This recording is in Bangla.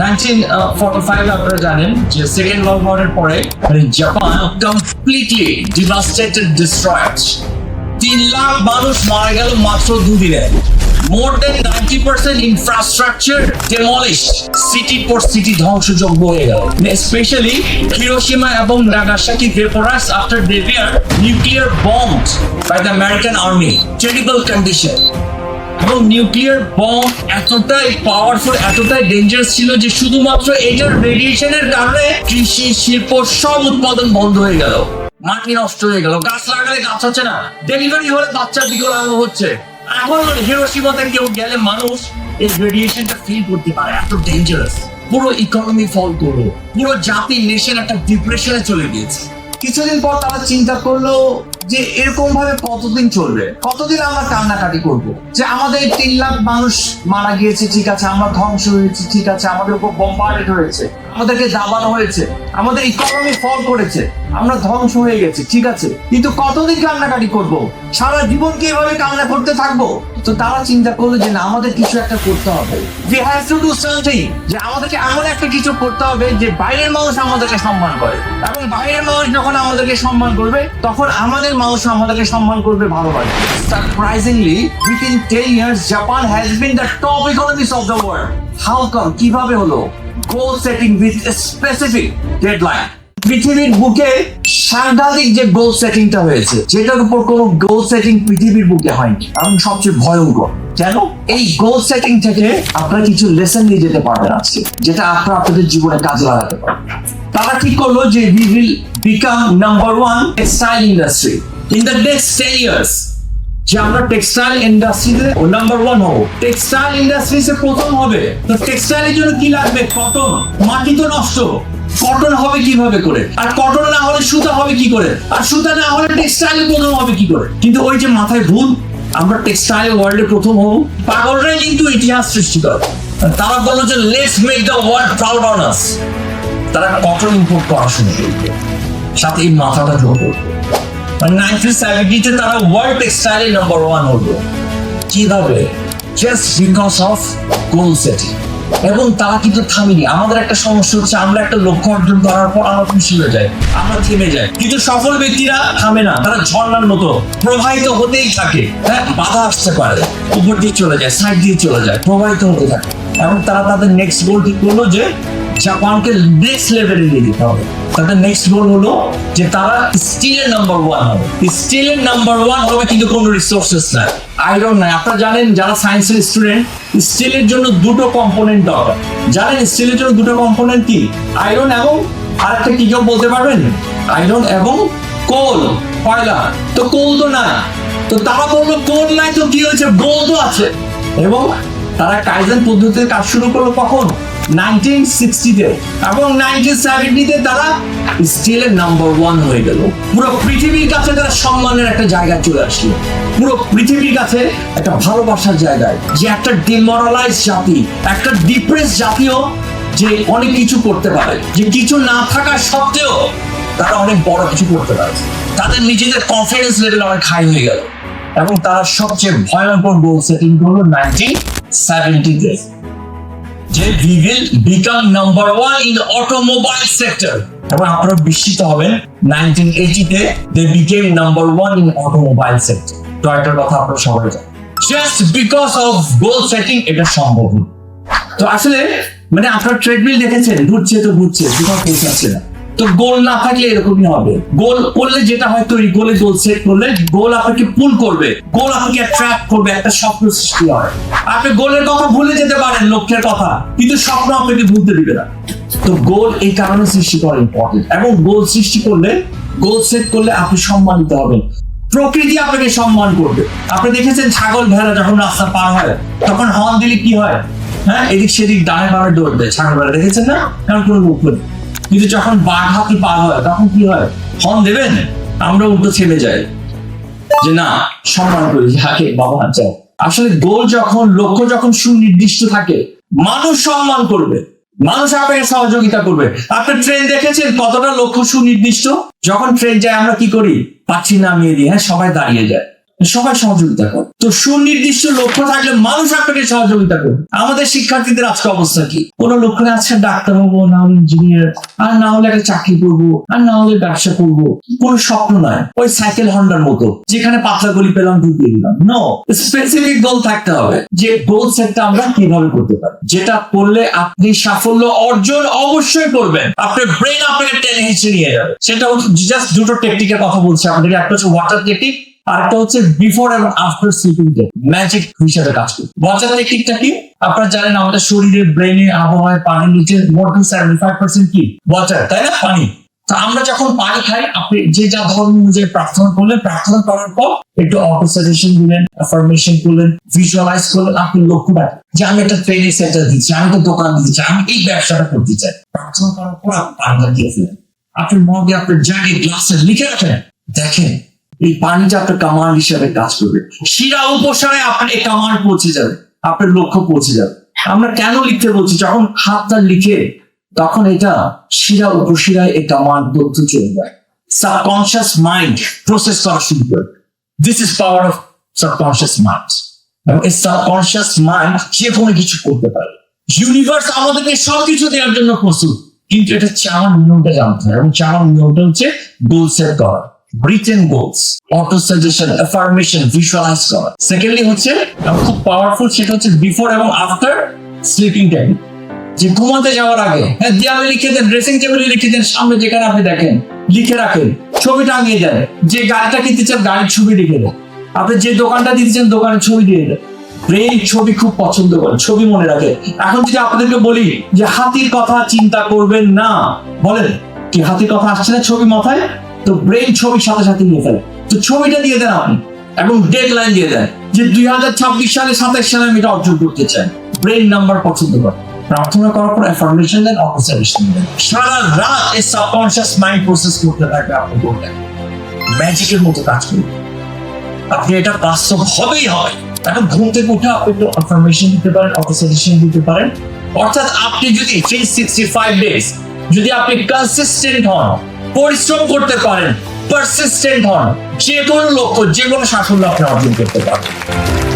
নাইনটিন ফর্টি ফাইভ আপনারা জানেন যে সেকেন্ড ওয়ার্ল্ড ওয়ারের পরে জাপান কমপ্লিটলি ডিভাস্টেটেড ডিস্ট্রয়েড তিন লাখ মানুষ মারা গেল মাত্র দুদিনে। More than ninety percent infrastructure demolish সিটির পর সিটি গেল। স্পেশালি হিরোশিমা এবং Nagasaki vaporise after nuclear by the American army terrible condition এবং নিউক্লিয়ার বম এতটাই পাওয়ারফুল এতটাই ডেঞ্জারাস ছিল যে শুধুমাত্র এটার রেডিয়েশনের কারণে কৃষি শিল্প সব উৎপাদন বন্ধ হয়ে গেল। মাটি নষ্ট হয়ে গেল। গাছ লাগালে গাছ হচ্ছে না। ডেলিভারি হলে বাচ্চার বিকলাঙ্গ হচ্ছে। এখন হিরোশিমাতে কেউ গেলে মানুষ এই রেডিয়েশনটা ফিল করতে পারে। এত ডেঞ্জারাস পুরো ইকোনমি ফল করল। পুরো জাতি নেশন একটা ডিপ্রেশনে চলে গিয়েছে। কিছুদিন পর তারা চিন্তা করল যে এরকম ভাবে কতদিন চলবে? কতদিন আমরা কান্নাকাটি করব? যে আমাদের তিন লাখ মানুষ মারা গিয়েছে, ঠিক আছে, আমরা ধ্বংস হয়েছি, ঠিক আছে, আমাদের উপর বোম্বার্ডেড হয়েছে, আমাদেরকে দাবানো হয়েছে, আমাদের ইকোনমি ফল করেছে। আমরা ধ্বংস হয়ে গেছি, ঠিক আছে? কিন্তু কতদিন কান্নাকাটি করব? সারা জীবন কি এভাবে কান্না করতে থাকব? তো তারা চিন্তা করল যে না, আমাদের কিছু একটা করতে হবে। যে হ্যাভ টু ডু সামথিং যে আমাদেরকে এমন একটা কিছু করতে হবে যে বাইরের মানুষ আমাদেরকে সম্মান করে। এবং বাইরের মানুষ যখন আমাদেরকে সম্মান করবে, তখন আমাদের মানুষ আমাদেরকে সম্মান করবে ভালোবাসবে surprisingly within ten years Japan has been the top economies of the world how come কীভাবে হলো? Goal setting with specific deadline পৃথিবীর বুকে সাংঘাতিক যে গোল সেটিংটা হয়েছে, যেটার উপর কোনো গোল সেটিং পৃথিবীর বুকে হয়নি, এবং সবচেয়ে ভয়ঙ্কর। কেন? এই গোল সেটিং থেকে আপনারা কিছু লেসন নিয়ে যেতে পারবেন আজকে, যেটা আপনারা আপনাদের জীবনে কাজে লাগাতে পারবেন। তারা ঠিক করল যে we will become number one industry in the next ten years যে আমরা টেক্সটাইল ইন্ডাস্ট্রিতে নাম্বার ওয়ান হব। টেক্সটাইল ইন্ডাস্ট্রিতে প্রথম হবে। তো টেক্সটাইলের জন্য কি লাগবে? কটন মাটি তো নষ্ট। কটন হবে কীভাবে করে? আর কটন না হলে সুতা হবে কি করে? আর সুতা না হলে টেক্সটাইল প্রথম হবে কি করে? কিন্তু ওই যে মাথায় ভুল, আমরা টেক্সটাইল ওয়ার্ল্ডে প্রথম হব। পাগলরাই কিন্তু ইতিহাস সৃষ্টি করে। তারা বলল যে let's make the world proud on us তারা কটন ইম্পোর্ট করা শুরু করবে। সাথে এই মাথাটা জোর করবে নাইনটিন সেভেন্টিতে তারা ওয়ার্ল্ড টেক্সটাইল নাম্বার ওয়ান হলো। কীভাবে? Just because of goal setting এবং তারা কিন্তু থামিনি। আমাদের একটা সমস্যা হচ্ছে, আমরা একটা লক্ষ্য অর্জন করার পর আমরা খুশি হয়ে যাই, আমরা থেমে যাই। কিন্তু সফল ব্যক্তিরা থামে না, তারা ঝর্ণার মতো প্রবাহিত হতেই থাকে। হ্যাঁ বাধা আসতে পারে। উপর দিয়ে চলে যায় সাইড দিয়ে চলে যায়, প্রবাহিত হতে থাকে। এবং তারা তাদের নেক্সট গোল করল যে জাপানকে নেক্সট লেভেলে নিয়ে যেতে হবে। তাদের নেক্সট গোল হলো যে তারা স্টিলের নাম্বার ওয়ান হবে। স্টিলের নাম্বার ওয়ান হবে কিন্তু কোনো রিসোর্সেস নাই। আয়রন নাই আপনারা জানেন যারা সায়েন্সের স্টুডেন্ট স্টিলের জন্য দুটো কম্পোনেন্ট দরকার। জানেন স্টিলের জন্য দুটো কম্পোনেন্ট কি? আয়রন এবং আরেকটা কি কেউ বলতে পারবেন? আয়রন এবং কোল কয়লা। তো কোল তো নাই। তো তারা বলল কোল নাই তো কি হয়েছে? গোল তো আছে। এবং তারা কাইজেন পদ্ধতিতে কাজ শুরু করল কখন? তারা জাতীয় যে অনেক কিছু করতে পারে, যে কিছু না থাকা সত্ত্বেও তারা অনেক বড় কিছু করতে পারে। তাদের নিজেদের কনফিডেন্স লেভেল অনেক হাই হয়ে গেল। এবং তারা সবচেয়ে ভয়ঙ্কর গোল সেটিং করল নাইনটিন সেভেন্টিতে। যে we will become number one in automobile sector এবং আপনারা বিস্মিত হবেন nineteen এইটিতে they became number one in automobile sector কথা আপনারা সবাই জানেন। Just because of goal setting এটা সম্ভব। তো আসলে মানে আপনার ট্রেডমিল দেখেছেন, ঘুরছে তো ঘুরছে বিকজ পৌঁছাচ্ছে না। তো গোল না থাকলে এরকমই হবে। গোল করলে যেটা হয় তৈরি, গোলে গোল সেট করলে গোল আপনাকে পুল করবে, গোল আপনাকে অ্যাট্রাক্ট করবে, একটা স্বপ্ন সৃষ্টি হয় আপনি গোলের কথা ভুলে যেতে পারেন, লক্ষ্যের কথা, কিন্তু স্বপ্ন আপনাকে ভুলতে দিবে না। তো গোল এই কারণে সৃষ্টি করা ইম্পর্টেন্ট এবং গোল সৃষ্টি করলে, গোল সেট করলে আপনি সম্মানিত হবেন। প্রকৃতি আপনাকে সম্মান করবে। আপনি দেখেছেন ছাগল ভেড়া যখন রাস্তা পার হয়, তখন হর্ন দিলে কি হয়? হ্যাঁ এদিক সেদিক ডানে বামে দৌড় দেয় ছাগল ভেড়া। দেখেছেন না? কারণ কোনো মুখ নেই। কিন্তু যখন বাঘ হাতি পার হয়, তখন কি হয়? হর্ন দেবেন? আমরা উল্টো ছেড়ে যাই। যে না, সম্মান করি যাকে বাবা চাও। আসলে গোল যখন, লক্ষ্য যখন সুনির্দিষ্ট থাকে, মানুষ সম্মান করবে। মানুষ আপনাকে সহযোগিতা করবে। আপনি ট্রেন দেখেছেন কতটা লক্ষ্য সুনির্দিষ্ট? যখন ট্রেন যায়, আমরা কি করি? পাচ্ছি নামিয়ে দিই হ্যাঁ সবাই দাঁড়িয়ে যায়। সবাই সহযোগিতা করে। তো সুনির্দিষ্ট লক্ষ্য থাকলে মানুষ আপনাকে সহযোগিতা করবে। আমাদের শিক্ষার্থীদের আজকে অবস্থা কি? কোনো লক্ষ্য নেই, আজকে ডাক্তার হব না হলে ইঞ্জিনিয়ার আর না হলে একটা চাকরি করব আর না হলে ব্যবসা করব। কোনো স্বপ্ন নয় ওই সাইকেল হন্ডার মতো যেখানে পাতলা গলি পেলাম ঢুকিয়ে দিলাম। নো স্পেসিফিক গোল থাকতে হবে যে গোল সেটটা আমরা কীভাবে করতে পারি। যেটা করলে আপনি সাফল্য অর্জন অবশ্যই করবেন। আপনার ব্রেন আপনাকে টেনে হিচড়ে নিয়ে যাবে। সেটা জাস্ট দুটো টেকনিকের কথা বলছি আপনাদের একটা হচ্ছে ওয়াটার টেকনিক আরেকটা হচ্ছে বিফোর এবং আফটার স্লিপিং টেক ম্যাজিক হিসাবে কাজ করে। ওয়াটার টেকনিকটা কি? আপনারা জানেন আমাদের শরীরের ব্রেনে আবহাওয়ায় পানির নিচে more to seventy five percent কি? ওয়াটার তাই না? পানি। তো আমরা যখন পানি খাই, আপনি যে যা ধর্ম অনুযায়ী প্রার্থনা করলেন, প্রার্থনা করার পর একটু অটো সাজেশন দিলেন অ্যাফার্মেশন করলেন ভিজুয়ালাইজ করলেন, আপনি লক্ষ্য রাখেন যে আমি একটা ট্রেনিং সেন্টার দিচ্ছি, আমি একটা দোকান দিতে চাই আমি এই ব্যবসাটা করতে চাই। প্রার্থনা করার পর আপনি পানিটা দিয়ে ফেলেন আপনি মগে আপনার জাগে গ্লাসে লিখে রাখেন দেখেন এই পানিটা আপনার কামান হিসাবে কাজ করবে। শিরা উপসারে আপনার এই কামান পৌঁছে যাবে, আপনার লক্ষ্য পৌঁছে যাবে। আমরা কেন লিখতে বলছি? যখন হাতটা লিখে, তখন এটা শিরা উপশিরায় এই কামান তথ্য চলে যায়। সাবকনশিয়াস মাইন্ড প্রসেস করা শুরু করে। This is power of subconscious mind এবং এই সাবকনশিয়াস মাইন্ড যে কোনো কিছু করতে পারে। ইউনিভার্স আমাদেরকে সবকিছু দেওয়ার জন্য প্রস্তুত। কিন্তু এটা চাওয়ার নিয়মটা জানতে হবে এবং চাওয়ার নিয়মটা হচ্ছে গোল সেট করা। Written goals auto suggestion affirmation visualise করা সেকেন্ডলি হচ্ছে খুব পাওয়ারফুল সেটা হচ্ছে বিফোর এবং আফটার স্লিপিং টাইম যে ঘুমাতে যাওয়ার আগে হ্যাঁ দেয়ালে লিখে দেন ড্রেসিং টেবিলে লিখে দেন, সামনে যেখানে আপনি দেখেন, লিখে রাখেন ছবি টাঙিয়ে দেন, যে গাড়িটা কিনতে চান, গাড়ির ছবি লিখে দেন। আপনি যে দোকানটা দিতে চান, দোকানের ছবি দিয়ে দেন। ব্রেন ছবি খুব পছন্দ করে, ছবি মনে রাখে। এখন যদি আপনাদেরকে বলি যে হাতির কথা চিন্তা করবেন না, বলেন, কি হাতির কথা আসছে না ছবি মাথায়? তো ব্রেন ছবির সাথে সাথে নিয়ে ফেলে। তো ছবিটা দিয়ে দেন আপনি, এবং ডেড লাইন দিয়ে দেন যে দুই হাজার ছাব্বিশ সালে, সাতাশ সালে আমি এটা অর্জন করতে চাই। ব্রেন নাম্বার পছন্দ করে। প্রার্থনা করার পর দেন অপোসারেশন দেন। সারা রাত এই সাবকনশিয়াস মাইন্ড প্রসেস করতে থাকবে আপনি ম্যাজিকের মতো কাজ করবে। আপনি এটা বাস্তব হবেই হবে। এখন ঘুম থেকে উঠে আপনি একটু দিতে পারেন দিতে পারেন। অর্থাৎ আপনি যদি থ্রি সিক্সটি ফাইভ ডেজ যদি আপনি কনসিস্টেন্ট হন পরিশ্রম করতে পারেন পারসিস্টেন্ট হন। যে কোনো লক্ষ্য, যে কোনো সাফল্য আপনি অর্জন করতে পারবেন।